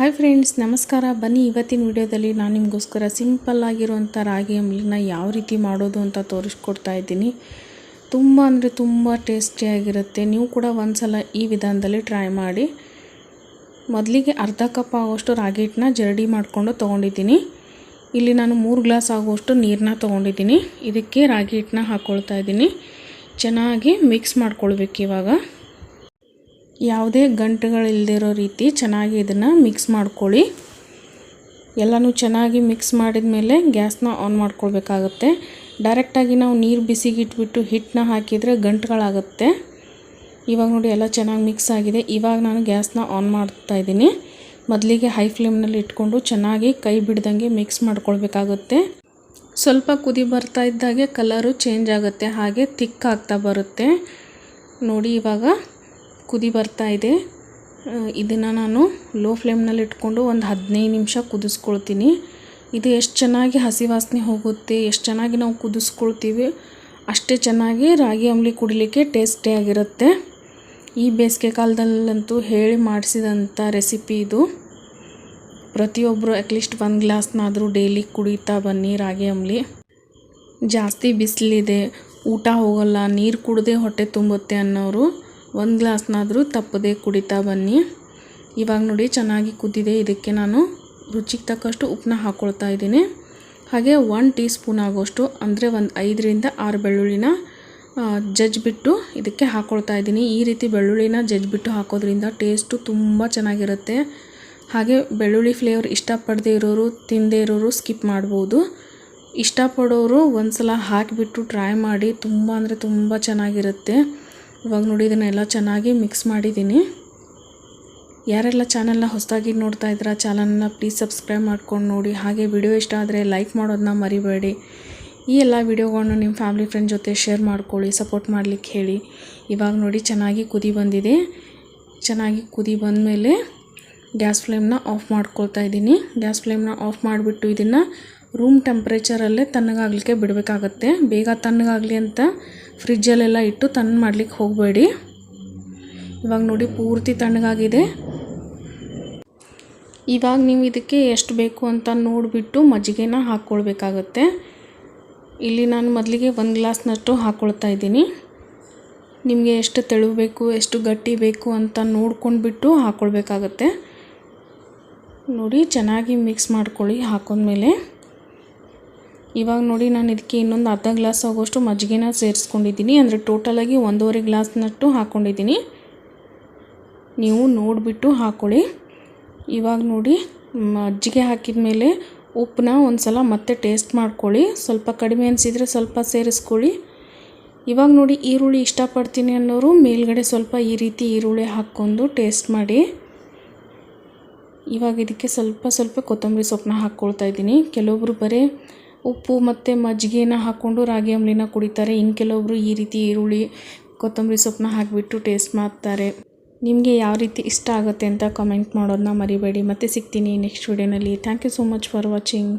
Hi friends ನಮಸ್ಕಾರ. ಬನ್ನಿ ಇವತ್ತಿನ ವಿಡಿಯೋದಲ್ಲಿ ನಾನು ನಿಮಗೋಸ್ಕರ ಸಿಂಪಲ್ ಆಗಿರುವಂಥ ರಾಗಿ ಅಂಬ್ಲಿನ ಯಾವ ರೀತಿ ಮಾಡೋದು ಅಂತ ತೋರಿಸ್ಕೊಡ್ತಾ ಇದ್ದೀನಿ. ತುಂಬ ಅಂದರೆ ತುಂಬ ಟೇಸ್ಟಿಯಾಗಿರುತ್ತೆ ನೀವು ಕೂಡ ಒಂದ್ಸಲ ಈ ವಿಧಾನದಲ್ಲಿ ಟ್ರೈ ಮಾಡಿ. ಮೊದಲಿಗೆ ಅರ್ಧ ಕಪ್ ಆಗುವಷ್ಟು ರಾಗಿ ಹಿಟ್ಟನ್ನ ಜರಡಿ ಮಾಡಿಕೊಂಡು ತೊಗೊಂಡಿದ್ದೀನಿ. ಇಲ್ಲಿ ನಾನು ಮೂರು ಗ್ಲಾಸ್ ಆಗುವಷ್ಟು ನೀರನ್ನ ತೊಗೊಂಡಿದ್ದೀನಿ. ಇದಕ್ಕೆ ರಾಗಿ ಹಿಟ್ಟನ್ನ ಹಾಕ್ಕೊಳ್ತಾ ಇದ್ದೀನಿ. ಚೆನ್ನಾಗಿ ಮಿಕ್ಸ್ ಮಾಡ್ಕೊಳ್ಬೇಕು ಇವಾಗ. ಯಾವುದೇ ಗಂಟುಗಳಿಲ್ದಿರೋ ರೀತಿ ಚೆನ್ನಾಗಿ ಇದನ್ನು ಮಿಕ್ಸ್ ಮಾಡ್ಕೊಳ್ಳಿ. ಎಲ್ಲನೂ ಚೆನ್ನಾಗಿ ಮಿಕ್ಸ್ ಮಾಡಿದ ಮೇಲೆ ಗ್ಯಾಸ್ನ ಆನ್ ಮಾಡ್ಕೊಳ್ಬೇಕಾಗತ್ತೆ. ಡೈರೆಕ್ಟಾಗಿ ನಾವು ನೀರು ಬಿಸಿಗೆ ಇಟ್ಬಿಟ್ಟು ಹಿಟ್ಟನ್ನ ಹಾಕಿದರೆ ಗಂಟುಗಳಾಗುತ್ತೆ. ಇವಾಗ ನೋಡಿ ಎಲ್ಲ ಚೆನ್ನಾಗಿ ಮಿಕ್ಸ್ ಆಗಿದೆ. ಇವಾಗ ನಾನು ಗ್ಯಾಸ್ನ ಆನ್ ಮಾಡ್ತಾ ಇದ್ದೀನಿ. ಮೊದಲಿಗೆ ಹೈ ಫ್ಲೇಮ್ನಲ್ಲಿ ಇಟ್ಕೊಂಡು ಚೆನ್ನಾಗಿ ಕೈ ಬಿಡ್ದಂಗೆ ಮಿಕ್ಸ್ ಮಾಡ್ಕೊಳ್ಬೇಕಾಗುತ್ತೆ. ಸ್ವಲ್ಪ ಕುದಿ ಬರ್ತಾ ಇದ್ದಾಗೆ ಕಲರು ಚೇಂಜ್ ಆಗುತ್ತೆ. ಹಾಗೆ ತಿಕ್ಕಾಗ್ತಾ ಬರುತ್ತೆ. ನೋಡಿ ಇವಾಗ ಕುದಿ ಬರ್ತಾ ಇದೆ. ಇದನ್ನು ನಾನು ಲೋ ಫ್ಲೇಮ್ನಲ್ಲಿ ಇಟ್ಕೊಂಡು ಒಂದು ಹದಿನೈದು ನಿಮಿಷ ಕುದಿಸ್ಕೊಳ್ತೀನಿ. ಇದು ಎಷ್ಟು ಚೆನ್ನಾಗಿ ಹಸಿ ವಾಸನೆ ಹೋಗುತ್ತೆ, ಎಷ್ಟು ಚೆನ್ನಾಗಿ ನಾವು ಕುದಿಸ್ಕೊಳ್ತೀವಿ, ಅಷ್ಟೇ ಚೆನ್ನಾಗಿ ರಾಗಿ ಅಂಬ್ಲಿ ಕುಡಿಲಿಕ್ಕೆ ಟೇಸ್ಟಿಯಾಗಿರುತ್ತೆ ಈ ಬೇಸಿಗೆ ಕಾಲದಲ್ಲಂತೂ ಹೇಳಿ ಮಾಡಿಸಿದಂಥ ರೆಸಿಪಿ ಇದು. ಪ್ರತಿಯೊಬ್ಬರು ಅಟ್ಲೀಸ್ಟ್ ಒಂದು ಗ್ಲಾಸ್ನಾದರೂ ಡೈಲಿ ಕುಡಿತಾ ಬನ್ನಿ ರಾಗಿ ಅಂಬ್ಲಿ. ಜಾಸ್ತಿ ಬಿಸಿಲಿದೆ, ಊಟ ಹೋಗಲ್ಲ, ನೀರು ಕುಡದೆ ಹೊಟ್ಟೆ ತುಂಬುತ್ತೆ ಅನ್ನೋರು ಒಂದು ಗ್ಲಾಸ್ನಾದರೂ ತಪ್ಪದೆ ಕುಡಿತಾ ಬನ್ನಿ. ಇವಾಗ ನೋಡಿ ಚೆನ್ನಾಗಿ ಕುದ್ದಿದೆ. ಇದಕ್ಕೆ ನಾನು ರುಚಿಗೆ ತಕ್ಕಷ್ಟು ಉಪ್ಪನ್ನ ಹಾಕ್ಕೊಳ್ತಾ ಇದ್ದೀನಿ. ಹಾಗೆ ಒನ್ ಟೀ ಸ್ಪೂನ್ ಆಗೋಷ್ಟು, ಅಂದರೆ ಒಂದು ಐದರಿಂದ ಆರು ಬೆಳ್ಳುಳ್ಳಿನ ಜಜ್ಜಿಬಿಟ್ಟು ಇದಕ್ಕೆ ಹಾಕ್ಕೊಳ್ತಾ ಇದ್ದೀನಿ. ಈ ರೀತಿ ಬೆಳ್ಳುಳ್ಳಿನ ಜಜ್ಜಿಬಿಟ್ಟು ಹಾಕೋದ್ರಿಂದ ಟೇಸ್ಟು ತುಂಬ ಚೆನ್ನಾಗಿರುತ್ತೆ. ಹಾಗೆ ಬೆಳ್ಳುಳ್ಳಿ ಫ್ಲೇವರ್ ಇಷ್ಟಪಡದೇ ಇರೋರು ತಿಂದೇ ಇರೋರು ಸ್ಕಿಪ್ ಮಾಡ್ಬೋದು. ಇಷ್ಟಪಡೋರು ಒಂದು ಸಲ ಹಾಕಿಬಿಟ್ಟು ಟ್ರೈ ಮಾಡಿ, ತುಂಬ ಅಂದರೆ ತುಂಬ ಚೆನ್ನಾಗಿರುತ್ತೆ. ಇವಾಗ ನೋಡಿ ಇದನ್ನೆಲ್ಲ ಚೆನ್ನಾಗಿ ಮಿಕ್ಸ್ ಮಾಡಿದ್ದೀನಿ. ಯಾರೆಲ್ಲ ಚಾನಲ್ನ ಹೊಸದಾಗಿ ನೋಡ್ತಾ ಇದ್ದೀರಾ ಚಾನಲ್ನ ಪ್ಲೀಸ್ ಸಬ್ಸ್ಕ್ರೈಬ್ ಮಾಡ್ಕೊಂಡು ನೋಡಿ. ಹಾಗೆ ವಿಡಿಯೋ ಇಷ್ಟ ಆದರೆ ಲೈಕ್ ಮಾಡೋದನ್ನ ಮರಿಬೇಡಿ. ಈ ಎಲ್ಲ ವಿಡಿಯೋಗಳನ್ನು ನಿಮ್ಮ ಫ್ಯಾಮಿಲಿ ಫ್ರೆಂಡ್ ಜೊತೆ ಶೇರ್ ಮಾಡ್ಕೊಳ್ಳಿ ಸಪೋರ್ಟ್ ಮಾಡಲಿಕ್ಕೆ ಹೇಳಿ. ಇವಾಗ ನೋಡಿ ಚೆನ್ನಾಗಿ ಕುದಿ ಬಂದಿದೆ. ಚೆನ್ನಾಗಿ ಕುದಿ ಬಂದಮೇಲೆ ಗ್ಯಾಸ್ ಫ್ಲೇಮ್ನ ಆಫ್ ಮಾಡ್ಕೊಳ್ತಾ ಇದ್ದೀನಿ. ಗ್ಯಾಸ್ ಫ್ಲೇಮ್ನ ಆಫ್ ಮಾಡಿಬಿಟ್ಟು ಇದನ್ನು ರೂಮ್ ಟೆಂಪ್ರೇಚರಲ್ಲೇ ತಣ್ಣಗಾಗಲಿಕ್ಕೆ ಬಿಡಬೇಕಾಗತ್ತೆ. ಬೇಗ ತಣ್ಣಗಾಗಲಿ ಅಂತ ಫ್ರಿಜ್ಜಲ್ಲೆಲ್ಲ ಇಟ್ಟು ತಣ್ಣ ಮಾಡಲಿಕ್ಕೆ ಹೋಗಬೇಡಿ. ಇವಾಗ ನೋಡಿ ಪೂರ್ತಿ ತಣ್ಣಗಾಗಿದೆ. ಇವಾಗ ನೀವು ಇದಕ್ಕೆ ಎಷ್ಟು ಬೇಕು ಅಂತ ನೋಡಿಬಿಟ್ಟು ಮಜ್ಜಿಗೆನ ಹಾಕ್ಕೊಳ್ಬೇಕಾಗತ್ತೆ. ಇಲ್ಲಿ ನಾನು ಮೊದಲಿಗೆ ಒಂದು ಗ್ಲಾಸ್ನಷ್ಟು ಹಾಕ್ಕೊಳ್ತಾ ಇದ್ದೀನಿ. ನಿಮಗೆ ಎಷ್ಟು ತೆಳು ಬೇಕು, ಎಷ್ಟು ಗಟ್ಟಿ ಬೇಕು ಅಂತ ನೋಡ್ಕೊಂಡ್ಬಿಟ್ಟು ಹಾಕ್ಕೊಳ್ಬೇಕಾಗತ್ತೆ ನೋಡಿ, ಚೆನ್ನಾಗಿ ಮಿಕ್ಸ್ ಮಾಡ್ಕೊಳ್ಳಿ, ಹಾಕೊಂಡ್ಮೇಲೆ. ಇವಾಗ ನೋಡಿ, ನಾನು ಇದಕ್ಕೆ ಇನ್ನೊಂದು ಅರ್ಧ ಗ್ಲಾಸ್ ಆಗೋಷ್ಟು ಮಜ್ಜಿಗೆನ ಸೇರಿಸ್ಕೊಂಡಿದ್ದೀನಿ. ಅಂದರೆ ಟೋಟಲಾಗಿ ಒಂದೂವರೆ ಗ್ಲಾಸ್ನಷ್ಟು ಹಾಕ್ಕೊಂಡಿದ್ದೀನಿ ನೀವು ನೋಡಿಬಿಟ್ಟು ಹಾಕ್ಕೊಳ್ಳಿ ಇವಾಗ ನೋಡಿ, ಮಜ್ಜಿಗೆ ಹಾಕಿದ ಮೇಲೆ ಉಪ್ಪನ್ನ ಒಂದು ಸಲ ಮತ್ತೆ ಟೇಸ್ಟ್ ಮಾಡ್ಕೊಳ್ಳಿ. ಸ್ವಲ್ಪ ಕಡಿಮೆ ಅನಿಸಿದರೆ ಸ್ವಲ್ಪ ಸೇರಿಸ್ಕೊಳ್ಳಿ. ಇವಾಗ ನೋಡಿ, ಈರುಳ್ಳಿ ಇಷ್ಟಪಡ್ತೀನಿ ಅನ್ನೋರು ಮೇಲ್ಗಡೆ ಸ್ವಲ್ಪ ಈ ರೀತಿ ಈರುಳ್ಳಿ ಹಾಕ್ಕೊಂಡು ಟೇಸ್ಟ್ ಮಾಡಿ. ಇವಾಗ ಇದಕ್ಕೆ ಸ್ವಲ್ಪ ಸ್ವಲ್ಪ ಕೊತ್ತಂಬರಿ ಸೊಪ್ಪನ್ನ ಹಾಕ್ಕೊಳ್ತಾ ಇದ್ದೀನಿ. ಕೆಲವೊಬ್ಬರು ಬರೀ ಉಪ್ಪು ಮತ್ತು ಮಜ್ಜಿಗೆನ ಹಾಕ್ಕೊಂಡು ರಾಗಿ ಅಂಬ್ಲಿನ ಕುಡಿತಾರೆ. ಇನ್ನು ಕೆಲವೊಬ್ಬರು ಈ ರೀತಿ ಈರುಳ್ಳಿ, ಕೊತ್ತಂಬರಿ ಸೊಪ್ಪನ್ನ ಹಾಕಿಬಿಟ್ಟು ಟೇಸ್ಟ್ ಮಾಡ್ತಾರೆ. ನಿಮಗೆ ಯಾವ ರೀತಿ ಇಷ್ಟ ಆಗುತ್ತೆ ಅಂತ ಕಮೆಂಟ್ ಮಾಡೋದನ್ನ ಮರಿಬೇಡಿ. ಮತ್ತೆ ಸಿಗ್ತೀನಿ next ವೀಡಿಯೋನಲ್ಲಿ. Thank you so much for watching